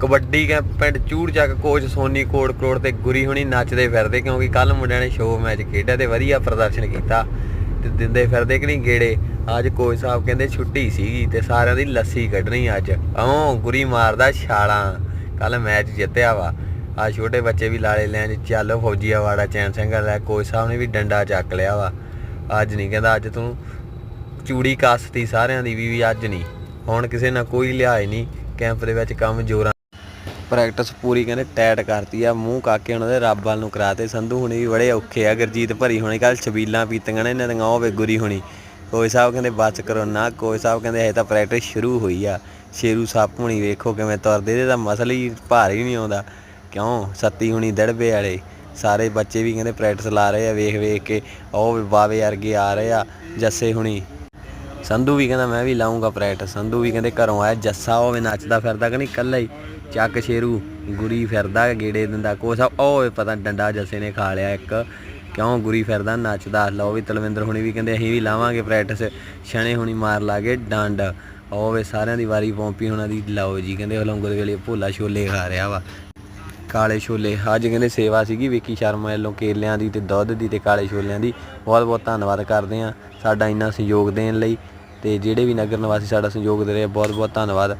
Kabaddi camp ਪਿੰਡ ਚੂੜ ਚੱਕ coach Soni ਕੋਟ ਕਰੋੜ ਤੇ ਗੁਰੀ ਹੁਣੀ ਨੱਚਦੇ ਫਿਰਦੇ ਕਿਉਂਕਿ ਕੱਲ ਮੁੰਡਿਆਂ ਨੇ ਸ਼ੋਅ ਮੈਚ ਖੇਡਿਆ ਤੇ ਵਧੀਆ ਪ੍ਰਦਰਸ਼ਨ ਕੀਤਾ ਤੇ ਦਿੰਦੇ ਫਿਰਦੇ ਕਿ ਨਹੀਂ ਗੇੜੇ। ਅੱਜ ਕੋਚ ਸਾਹਿਬ ਕਹਿੰਦੇ ਛੁੱਟੀ ਸੀਗੀ ਤੇ ਸਾਰਿਆਂ ਦੀ ਲੱਸੀ ਕੱਢਣੀ ਅੱਜ। ਓਂ ਗੁਰੀ ਮਾਰਦਾ ਛਾਲਾਂ ਕੱਲ ਮੈਚ ਜਿੱਤਿਆ ਵਾ। ਆ ਛੋਟੇ ਬੱਚੇ ਵੀ ਲਾਲੇ ਲੈਣ ਚੱਲ ਫੌਜੀ ਵਾੜਾ ਚੈਨ ਸਿੰਘ ਲੈ ਕੋਚ ਸਾਹਿਬ ਨੇ ਵੀ ਡੰਡਾ ਚੱਕ ਲਿਆ ਵਾ। ਅੱਜ ਨਹੀਂ ਕਹਿੰਦਾ ਅੱਜ ਤੂੰ ਚੂੜੀ ਕੱਸਤੀ ਸਾਰਿਆਂ ਦੀ ਵੀ ਵੀ ਅੱਜ ਨਹੀਂ। ਹੁਣ ਕਿਸੇ ਨਾਲ ਕੋਈ ਲਿਆਏ ਨਹੀਂ, ਕੈਂਪ ਦੇ ਵਿੱਚ ਕੰਮ ਜੋਰਾਂ ਪ੍ਰੈਕਟਿਸ ਪੂਰੀ ਕਹਿੰਦੇ ਟੈਟ ਕਰਤੀ ਆ, ਮੂੰਹ ਕਾਕੇ ਉਹਨਾਂ ਦੇ ਰੱਬ ਵੱਲ ਨੂੰ ਕਰਾਤੇ। ਸੰਧੂ ਹੁਣੀ ਵੀ ਬੜੇ ਔਖੇ ਆ, ਗੁਰਜੀਤ ਭਰੀ ਹੋਣੀ ਕੱਲ ਛਬੀਲਾਂ ਪੀਤੀਆਂ ਨੇ, ਇਹਨਾਂ ਦੀਆਂ ਉਹ ਵੇ ਗੁਰੀ ਹੋਣੀ। ਕੋਈ ਸਾਹਿਬ ਕਹਿੰਦੇ ਬਚ ਕਰੋ ਨਾ ਕੋਚ ਸਾਹਿਬ ਕਹਿੰਦੇ ਹਜੇ ਤਾਂ ਪ੍ਰੈਕਟਿਸ ਸ਼ੁਰੂ ਹੋਈ ਆ। ਸ਼ੇਰੂ ਸੱਪ ਹੁਣੀ ਵੇਖੋ ਕਿਵੇਂ ਤੁਰਦੇ, ਇਹਦੇ ਤਾਂ ਮਸਲ ਹੀ ਭਾਰ ਹੀ ਨਹੀਂ ਆਉਂਦਾ। ਕਿਉਂ? ਸੱਤੀ ਹੁਣੀ ਦੜਬੇ ਵਾਲੇ। ਸਾਰੇ ਬੱਚੇ ਵੀ ਕਹਿੰਦੇ ਪ੍ਰੈਕਟਿਸ ਲਾ ਰਹੇ ਆ ਵੇਖ ਵੇਖ ਕੇ, ਉਹ ਬਾਵੇ ਵਰਗੇ ਆ ਰਹੇ ਆ, ਜੱਸੇ ਹੁਣੀ। ਸੰਧੂ ਵੀ ਕਹਿੰਦਾ, ਮੈਂ ਵੀ ਲਾਉਂਗਾ ਪ੍ਰੈਕਟਿਸ ਸੰਧੂ ਵੀ ਕਹਿੰਦੇ, ਘਰੋਂ ਆਇਆ, ਜੱਸਾ ਹੋਵੇ ਨੱਚਦਾ ਫਿਰਦਾ ਕਿ ਨਹੀਂ? ਕੱਲਾ ਹੀ, ਚੱਕ ਸ਼ੇਰੂ, ਗੁਰੀ ਫਿਰਦਾ ਗੇੜੇ ਦਿੰਦਾ ਕੋਸਾ ਉਹ ਪਤਾ ਡੰਡਾ ਜੱਸੇ ਨੇ ਖਾ ਲਿਆ ਇੱਕ। ਕਿਉਂ ਗੁਰੀ ਫਿਰਦਾ, ਨੱਚਦਾ? ਲਓ ਵੀ ਤਲਵਿੰਦਰ ਹੁਣੀ ਵੀ ਕਹਿੰਦੇ, ਅਸੀਂ ਵੀ ਲਾਵਾਂਗੇ ਪ੍ਰੈਕਟਿਸ ਛਣੇ ਹੁਣੀ ਮਾਰ ਲਾਗੇ ਡੰਡ। ਉਹ ਸਾਰਿਆਂ ਦੀ ਵਾਰੀ ਪੌਂਪੀ ਹੁਣਾਂ ਦੀ। ਲਓ ਜੀ, ਕਹਿੰਦੇ ਹਲੰਗੋ ਦੇ ਵੇਲੇ ਭੋਲਾ ਛੋਲੇ ਖਾ ਰਿਹਾ ਵਾ। ਕਾਲੇ ਛੋਲੇ, ਅੱਜ ਕਹਿੰਦੇ ਸੇਵਾ ਸੀਗੀ ਵਿੱਕੀ ਸ਼ਰਮਾ ਵੱਲੋਂ ਕੇਲਿਆਂ ਦੀ ਤੇ ਦੁੱਧ ਦੀ ਤੇ ਕਾਲੇ ਛੋਲਿਆਂ ਦੀ। ਬਹੁਤ ਬਹੁਤ ਧੰਨਵਾਦ ਕਰਦੇ ਆ। ਸਾਡਾ ਇੰਨਾ ਸਹਿਯੋਗ ਦੇਣ ਲਈ ਤੇ ਜਿਹੜੇ ਵੀ ਨਗਰ ਨਿਵਾਸੀ ਸਾਡਾ ਸਹਿਯੋਗ ਦੇ ਰਹੇ ਆ, ਬਹੁਤ ਬਹੁਤ ਧੰਨਵਾਦ।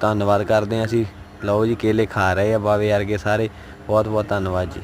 ਧੰਨਵਾਦ ਕਰਦੇ ਹਾਂ ਅਸੀਂ। ਲਓ ਜੀ ਕੇਲੇ ਖਾ ਰਹੇ ਆ ਬਾਵੇ ਵਰਗੇ ਸਾਰੇ। ਬਹੁਤ ਬਹੁਤ ਧੰਨਵਾਦ ਜੀ।